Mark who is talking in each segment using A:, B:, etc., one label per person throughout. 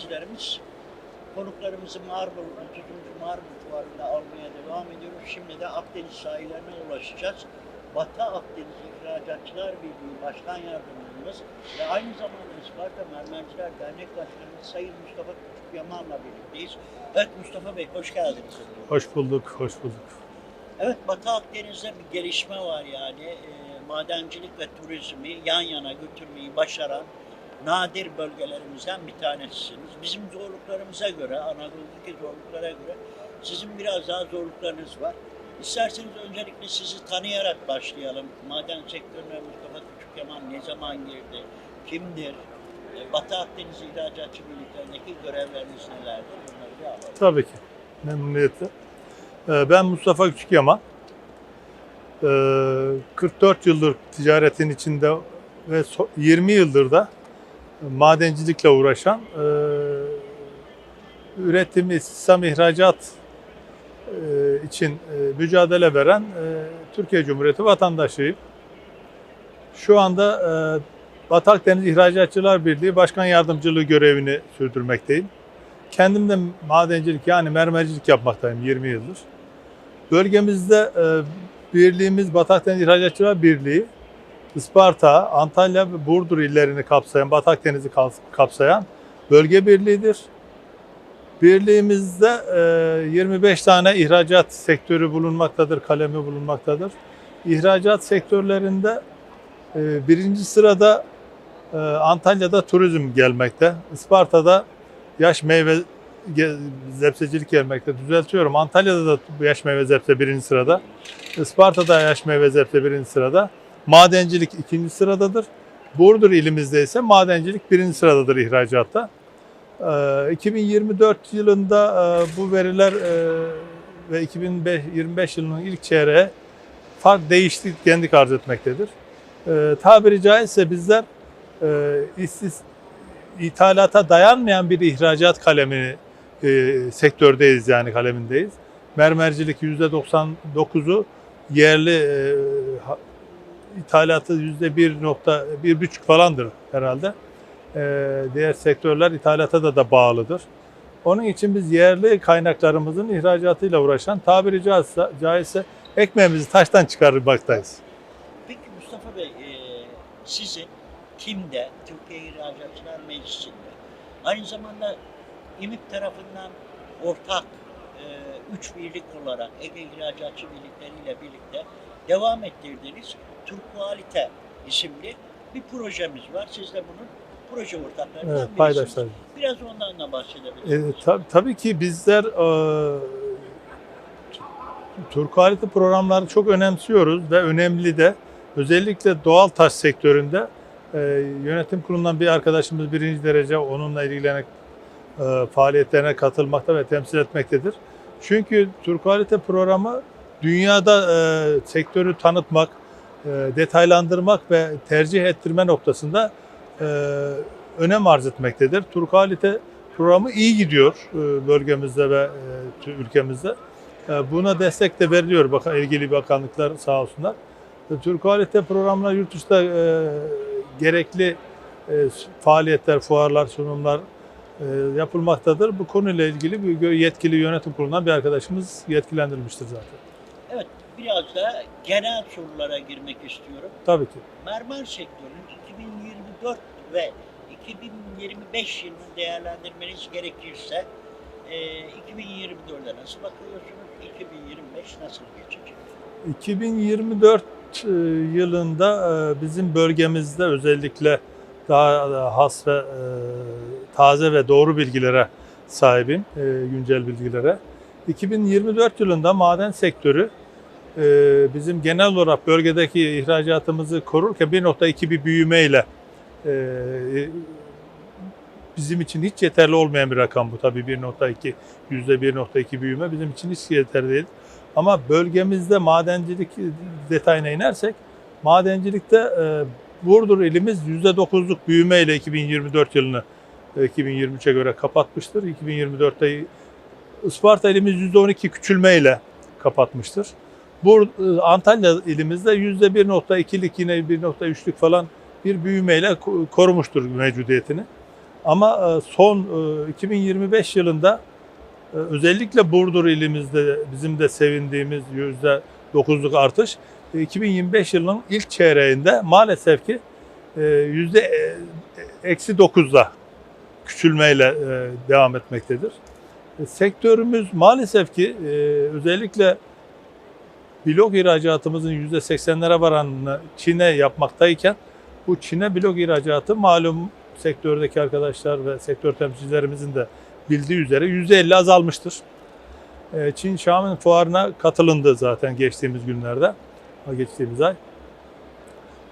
A: izleyicilerimiz konuklarımızı Marmara, 30. Marmara Fuarı'nda almaya devam ediyoruz. Şimdi de Akdeniz sahillerine ulaşacağız. Batı Akdeniz İhracatçılar Birliği Başkan Yardımcımız ve aynı zamanda Isparta Mermerciler Dernek Başkanımız Sayın Mustafa Küçük Yaman'la birlikteyiz. Evet Mustafa Bey hoş geldiniz.
B: Hoş bulduk, hoş bulduk.
A: Evet Batı Akdeniz'de bir gelişme var yani. E, madencilik ve turizmi yan yana götürmeyi başaran nadir bölgelerimizden bir tanesisiniz. Bizim zorluklarımıza göre, Anadolu'daki zorluklara göre sizin biraz daha zorluklarınız var. İsterseniz öncelikle sizi tanıyarak başlayalım. Maden sektörüne Mustafa Küçükyaman ne zaman girdi, kimdir, E, Batı Akdeniz İhracatçı Birliklerindeki görevleriniz nelerdir? Bunları bir alalım.
B: Tabii ki, memnuniyetle. Ee, Ben Mustafa Küçükyaman. Ee, 44 yıldır ticaretin içinde ve so- 20 yıldır da madencilikle uğraşan, e, üretim, istihdam, ihracat e, için e, mücadele veren e, Türkiye Cumhuriyeti vatandaşıyım. Şu anda e, Batı İhracatçılar Birliği Başkan Yardımcılığı görevini sürdürmekteyim. Kendim de madencilik yani mermercilik yapmaktayım 20 yıldır. Bölgemizde birliğimiz Batı Akdeniz İhracatçılar Birliği, Isparta, Antalya ve Burdur illerini kapsayan, Batı Akdeniz'i kas- kapsayan bölge birliğidir. Birliğimizde e, 25 tane ihracat sektörü bulunmaktadır, kalemi bulunmaktadır. İhracat sektörlerinde e, birinci sırada e, Antalya'da turizm gelmekte, Isparta'da yaş meyve zepsecilik gelmekte. Düzeltiyorum. Antalya'da da yaş meyve zepse birinci sırada. Isparta'da yaş meyve zepse birinci sırada. Madencilik ikinci sıradadır. Burdur ilimizde ise madencilik birinci sıradadır ihracatta. Ee, 2024 yılında e, bu veriler e, ve 2025 yılının ilk çeyreği fark değişkenlik arz etmektedir. Ee, tabiri caizse bizler e, ithalata dayanmayan bir ihracat kalemi e, sektördeyiz yani kalemindeyiz. Mermercilik %99'u yerli e, ha- ithalatı %1.1,5 falandır herhalde. E, diğer sektörler ithalata da, da bağlıdır. Onun için biz yerli kaynaklarımızın ihracatıyla uğraşan tabiri caizse, caizse ekmeğimizi taştan çıkarmaktayız.
A: Peki Mustafa Bey, e, sizin TİM'de, Türkiye İhracatçılar Meclisi'nde, aynı zamanda İMİP tarafından ortak e, üç birlik olarak Ege İhracatçı Birlikleriyle birlikte devam ettirdiğiniz Turkualite isimli bir projemiz var. Siz de bunun proje ortaklarından
B: Evet, paydaşlar.
A: Biraz ondan da bahsedebilir
B: E,
A: misiniz?
B: tab- tabii ki bizler e, Turkualite programları çok önemsiyoruz ve önemli de özellikle doğal taş sektöründe e, yönetim kurulundan bir arkadaşımız birinci derece onunla ilgilenerek e, faaliyetlerine katılmakta ve temsil etmektedir. Çünkü Turkualite programı dünyada e, sektörü tanıtmak, e, detaylandırmak ve tercih ettirme noktasında e, önem arz etmektedir. Turkualite programı iyi gidiyor e, bölgemizde ve e, ülkemizde. E, Buna destek de veriliyor bakan, ilgili bakanlıklar sağ olsunlar. E, Turkualite programına yurt dışında e, gerekli e, faaliyetler, fuarlar, sunumlar e, yapılmaktadır. Bu konuyla ilgili bir yetkili yönetim kurulundan bir arkadaşımız yetkilendirilmiştir zaten.
A: Biraz da genel sorulara girmek istiyorum.
B: Tabii ki.
A: mermer sektörünün 2024 ve 2025 yılını değerlendirmeniz gerekirse e, 2024'e nasıl bakıyorsunuz? 2025 nasıl geçecek?
B: 2024 e, yılında e, bizim bölgemizde özellikle daha da has ve e, taze ve doğru bilgilere sahibim, güncel bilgilere. 2024 yılında maden sektörü bizim genel olarak bölgedeki ihracatımızı korurken 1.2 bir büyümeyle e, bizim için hiç yeterli olmayan bir rakam bu tabii 1.2 %1.2 büyüme bizim için hiç yeterli değil. Ama bölgemizde madencilik detayına inersek, madencilikte e, Burdur ilimiz %9'luk büyümeyle 2024 yılını e, 2023'e göre kapatmıştır. 2024'te Isparta ilimiz %12 küçülmeyle kapatmıştır. Bur e, Antalya ilimizde %1.2'lik yine 1.3'lük falan bir büyümeyle ko- korumuştur mevcudiyetini. Ama e, son e, 2025 yılında e, özellikle Burdur ilimizde bizim de sevindiğimiz %9'luk artış e, 2025 yılının ilk çeyreğinde maalesef ki yüzde eksi 9'da küçülmeyle devam etmektedir. Sektörümüz maalesef ki özellikle blok ihracatımızın yüzde 80'lere varanını Çin'e yapmaktayken bu Çin'e blok ihracatı malum sektördeki arkadaşlar ve sektör temsilcilerimizin de bildiği üzere yüzde 50 azalmıştır. E, Çin Xiamen fuarına katılındı zaten geçtiğimiz günlerde, geçtiğimiz ay.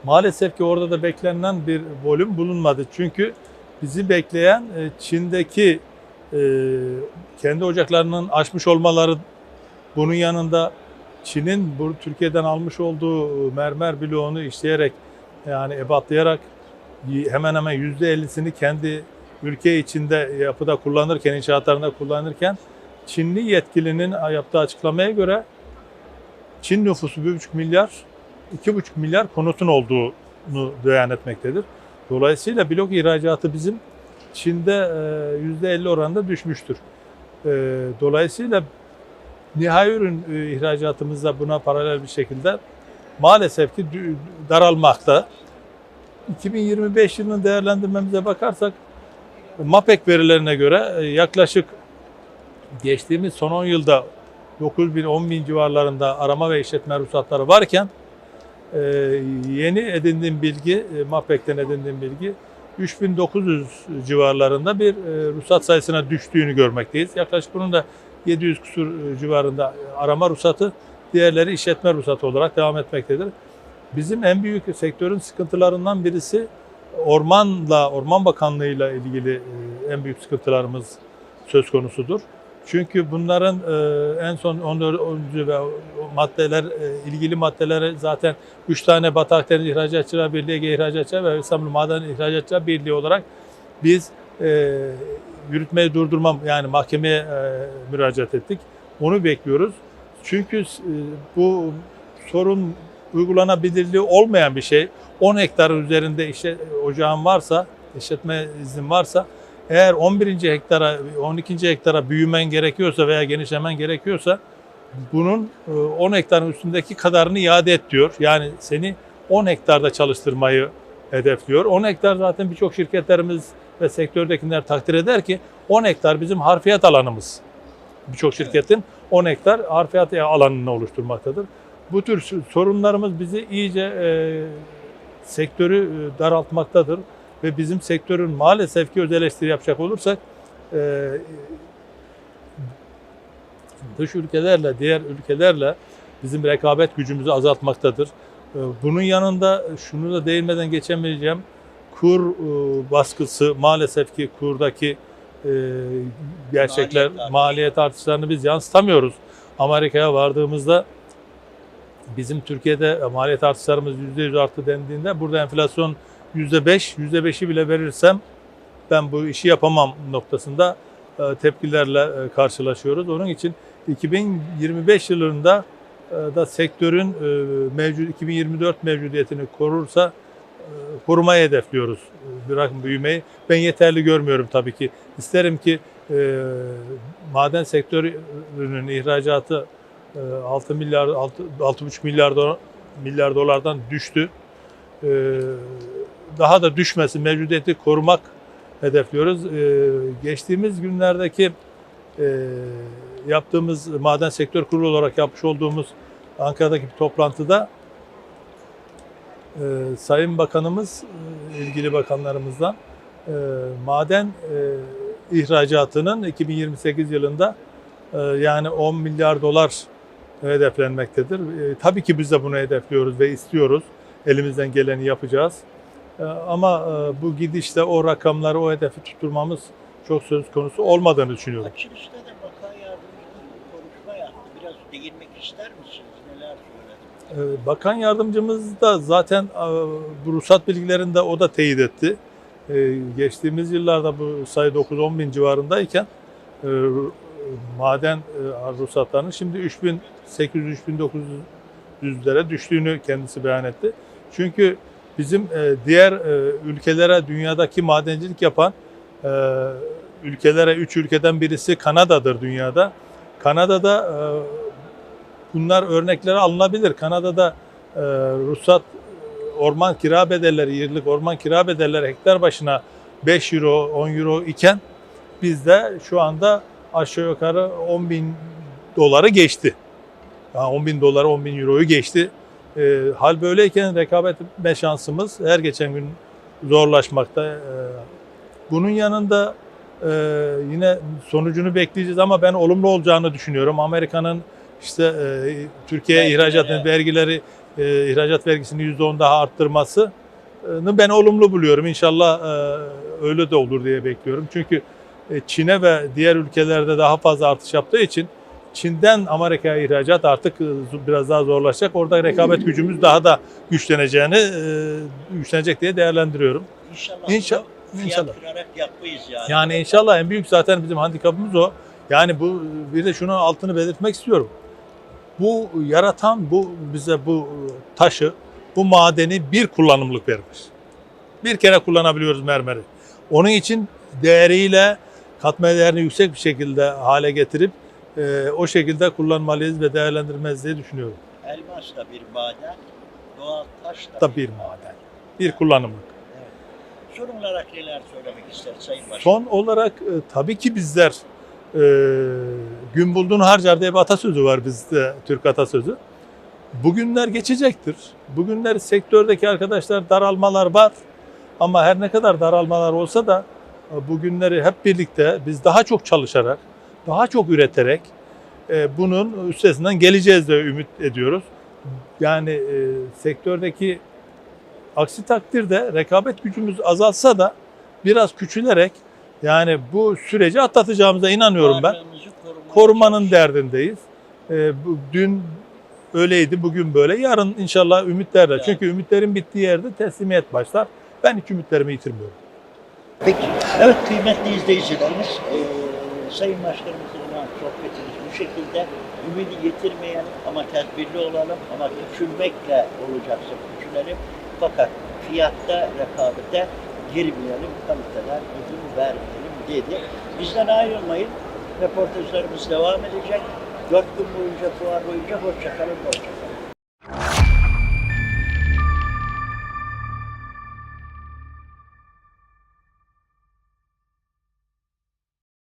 B: Maalesef ki orada da beklenen bir volüm bulunmadı. Çünkü bizi bekleyen e, Çin'deki e, kendi ocaklarının açmış olmaları bunun yanında Çin'in bu Türkiye'den almış olduğu mermer bloğunu işleyerek yani ebatlayarak hemen hemen yüzde 50'sini kendi ülke içinde yapıda kullanırken, inşaatlarında kullanırken Çinli yetkilinin yaptığı açıklamaya göre Çin nüfusu 1,5 milyar, 2,5 milyar konutun olduğunu beyan etmektedir. Dolayısıyla blok ihracatı bizim Çin'de e, %50 oranında düşmüştür. E, Dolayısıyla nihai ürün e, ihracatımız da buna paralel bir şekilde maalesef ki daralmakta. 2025 yılının değerlendirmemize bakarsak MAPEK verilerine göre e, yaklaşık geçtiğimiz son 10 yılda 9 bin 10 bin civarlarında arama ve işletme ruhsatları varken e, yeni edindiğim bilgi, MAPEK'ten edindiğim bilgi 3900 civarlarında bir ruhsat sayısına düştüğünü görmekteyiz. Yaklaşık bunun da 700 küsur e, civarında arama ruhsatı, diğerleri işletme ruhsatı olarak devam etmektedir. Bizim en büyük sektörün sıkıntılarından birisi ormanla, Orman Bakanlığı'yla ilgili e, en büyük sıkıntılarımız söz konusudur. Çünkü bunların e, en son 14. ve maddeler, e, ilgili maddelere zaten 3 tane Batak Deniz İhracatçılar Birliği, Ege İhracatçılar ve İstanbul Maden İhracatçılar Birliği olarak biz e, yürütmeyi durdurmam yani mahkemeye e, müracaat ettik. Onu bekliyoruz. Çünkü e, bu sorun uygulanabilirliği olmayan bir şey. 10 hektarın üzerinde işte ocağın varsa, işletme izin varsa eğer 11. hektara, 12. hektara büyümen gerekiyorsa veya genişlemen gerekiyorsa bunun e, 10 hektarın üstündeki kadarını iade et diyor. Yani seni 10 hektarda çalıştırmayı hedefliyor. 10 hektar zaten birçok şirketlerimiz ve sektördekiler takdir eder ki 10 hektar bizim harfiyat alanımız. Birçok şirketin 10 hektar harfiyat alanını oluşturmaktadır. Bu tür sorunlarımız bizi iyice e, sektörü e, daraltmaktadır ve bizim sektörün maalesef ki öz eleştiri yapacak olursak e, dış ülkelerle, diğer ülkelerle bizim rekabet gücümüzü azaltmaktadır. E, bunun yanında şunu da değinmeden geçemeyeceğim. Kur e, baskısı maalesef ki kurdaki e, gerçekler,
A: Maliyet
B: maliyet artışlarını biz yansıtamıyoruz. Amerika'ya vardığımızda bizim Türkiye'de maliyet artışlarımız %100 arttı dendiğinde burada enflasyon %5, %5'i bile verirsem ben bu işi yapamam noktasında e, tepkilerle e, karşılaşıyoruz. Onun için 2025 yılında e, da sektörün e, mevcut 2024 mevcudiyetini korursa e, korumayı hedefliyoruz. E, Bırakın büyümeyi. Ben yeterli görmüyorum tabii ki. İsterim ki e, maden sektörünün ihracatı e, 6 milyar 6 6,5 milyar dolar, milyar dolardan düştü. E, daha da düşmesi, mevcudiyeti korumak hedefliyoruz. E, geçtiğimiz günlerdeki e, yaptığımız maden sektör kurulu olarak yapmış olduğumuz Ankara'daki bir toplantıda e, Sayın Bakanımız, e, ilgili bakanlarımızdan e, maden e, ihracatının 2028 yılında yani 10 milyar dolar hedeflenmektedir. Tabii ki biz de bunu hedefliyoruz ve istiyoruz. Elimizden geleni yapacağız. Ama bu gidişle o rakamları, o hedefi tutturmamız çok söz konusu olmadığını düşünüyorum.
A: Açılışta da bakan yardımcımız bir konuşma Biraz değinmek ister misiniz? Neler söyledi?
B: Ee, Bakan yardımcımız da zaten e, bu ruhsat bilgilerinde o da teyit etti. Ee, Geçtiğimiz yıllarda bu sayı 9-10 bin civarındayken e, maden e, ruhsatlarının şimdi 3800-3900'lere düştüğünü kendisi beyan etti. Çünkü bizim diğer ülkelere dünyadaki madencilik yapan ülkelere, üç ülkeden birisi Kanada'dır dünyada. Kanada'da bunlar örnekleri alınabilir. Kanada'da e, ruhsat orman kira bedelleri, yıllık orman kira bedelleri hektar başına 5 euro, 10 euro iken bizde şu anda aşağı yukarı 10 bin doları geçti. Yani 10 bin doları, 10 bin euroyu geçti. E, hal böyleyken rekabet etme şansımız her geçen gün zorlaşmakta. E, bunun yanında e, yine sonucunu bekleyeceğiz ama ben olumlu olacağını düşünüyorum. Amerika'nın işte e, Türkiye'ye ihracat vergileri, e, ihracat vergisini %10 daha arttırması e, ben olumlu buluyorum. İnşallah e, öyle de olur diye bekliyorum. Çünkü e, Çin'e ve diğer ülkelerde daha fazla artış yaptığı için Çin'den Amerika'ya ihracat artık biraz daha zorlaşacak. Orada rekabet gücümüz daha da güçleneceğini, güçlenecek diye değerlendiriyorum.
A: İnşallah,
B: inşallah.
A: yapmayız yani.
B: Yani inşallah en büyük zaten bizim handikapımız o. Yani bu bir de şunun altını belirtmek istiyorum. Bu yaratan bu bize bu taşı, bu madeni bir kullanımlık vermiş. Bir kere kullanabiliyoruz mermeri. Onun için değeriyle katma değerini yüksek bir şekilde hale getirip e, o şekilde kullanmalıyız ve değerlendirmeliyiz diye düşünüyorum.
A: Elmas da bir maden, doğal taş da,
B: Da bir maden. Bir kullanımlık.
A: Son olarak neler söylemek ister Sayın Başkan?
B: Son olarak e, tabii ki bizler e, gün bulduğunu harcar diye bir atasözü var bizde Türk atasözü. Bugünler geçecektir. Bugünler sektördeki arkadaşlar daralmalar var. Ama her ne kadar daralmalar olsa da e, bugünleri hep birlikte biz daha çok çalışarak, daha çok üreterek e, bunun üstesinden geleceğiz de ümit ediyoruz. Yani e, sektördeki aksi takdirde rekabet gücümüz azalsa da biraz küçülerek yani bu süreci atlatacağımıza inanıyorum ben. Korumanın derdindeyiz. Ee, bu, dün öyleydi, bugün böyle. Yarın inşallah ümitlerle.
A: Yani.
B: Çünkü ümitlerin bittiği yerde teslimiyet başlar. Ben hiç ümitlerimi yitirmiyorum.
A: Peki. Evet kıymetli izleyicilerimiz, eee Sayın Başkanımızın olan sohbetimiz bu şekilde. Ümidi yitirmeyelim ama tedbirli olalım ama küçülmekle olacaksa küçülelim. Fakat fiyatta, rekabete girmeyelim, kaliteden ödün vermeyelim dedi. Bizden ayrılmayın. Reportajlarımız devam edecek. Dört gün boyunca, fuar boyunca hoşçakalın, hoşçakalın.